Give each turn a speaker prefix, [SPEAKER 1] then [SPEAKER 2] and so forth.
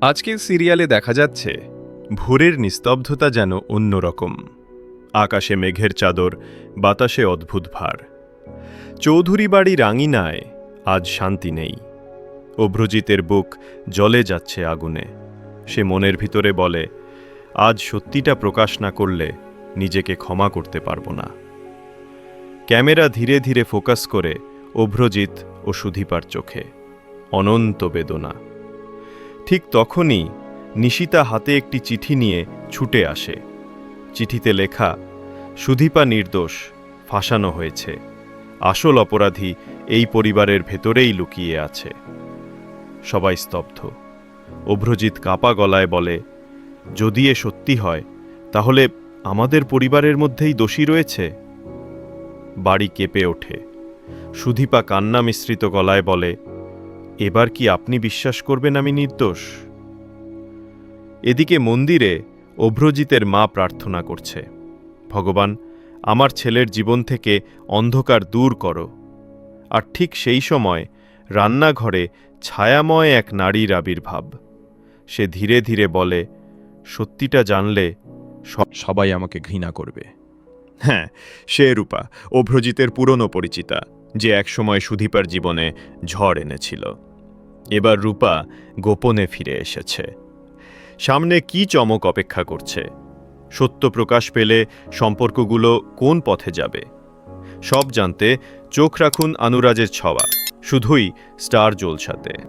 [SPEAKER 1] আজকের সিরিয়ালে দেখা যাচ্ছে, ভোরের নিস্তব্ধতা যেন অন্যরকম। আকাশে মেঘের চাদর, বাতাসে অদ্ভুত ভার। চৌধুরী বাড়ি রাঙিনায় আজ শান্তি নেই। অভ্রজিতের বুক জলে যাচ্ছে আগুনে। সে মনের ভিতরে বলে, আজ সত্যিটা প্রকাশ না করলে নিজেকে ক্ষমা করতে পারব না। ক্যামেরা ধীরে ধীরে ফোকাস করে অভ্রজিৎ ও সুধীপার চোখে। অনন্ত বেদনা। ঠিক তখনই নিশিতা হাতে একটি চিঠি নিয়ে ছুটে আসে। চিঠিতে লেখা, সুধীপা নির্দোষ, ফাঁসানো হয়েছে। আসল অপরাধী এই পরিবারের ভেতরেই লুকিয়ে আছে। সবাই স্তব্ধ। অভ্রজিৎ কাপা গলায় বলে, যদি এ সত্যি হয়, তাহলে আমাদের পরিবারের মধ্যেই দোষী রয়েছে? বাড়ি কেঁপে ওঠে। সুধীপা কান্না মিশ্রিত গলায় বলে এবার কি আপনি বিশ্বাস করবেন আমি নির্দোষ? এদিকে মন্দিরে অভ্রজিতের মা প্রার্থনা করছে, ভগবান, আমার ছেলের জীবন থেকে অন্ধকার দূর করো। আর ঠিক সেই সময় রান্নাঘরে ছায়াময় এক নারীর আবির্ভাব। সে ধীরে ধীরে বলে, সত্যিটা জানলে
[SPEAKER 2] সবাই আমাকে ঘৃণা করবে।
[SPEAKER 1] হ্যাঁ সে রূপা, অভ্রজিতের পুরনো পরিচিতা, যে একসময় সুধীপার জীবনে ঝড় এনেছিল। এবার রূপা গোপনে ফিরে এসেছে। সামনে কি চমক অপেক্ষা করছে? সত্য প্রকাশ পেলে সম্পর্কগুলো কোন পথে যাবে? সব জানতে চোখ রাখুন আনুরাজের ছওয়া, শুধুই স্টার জলসাতে।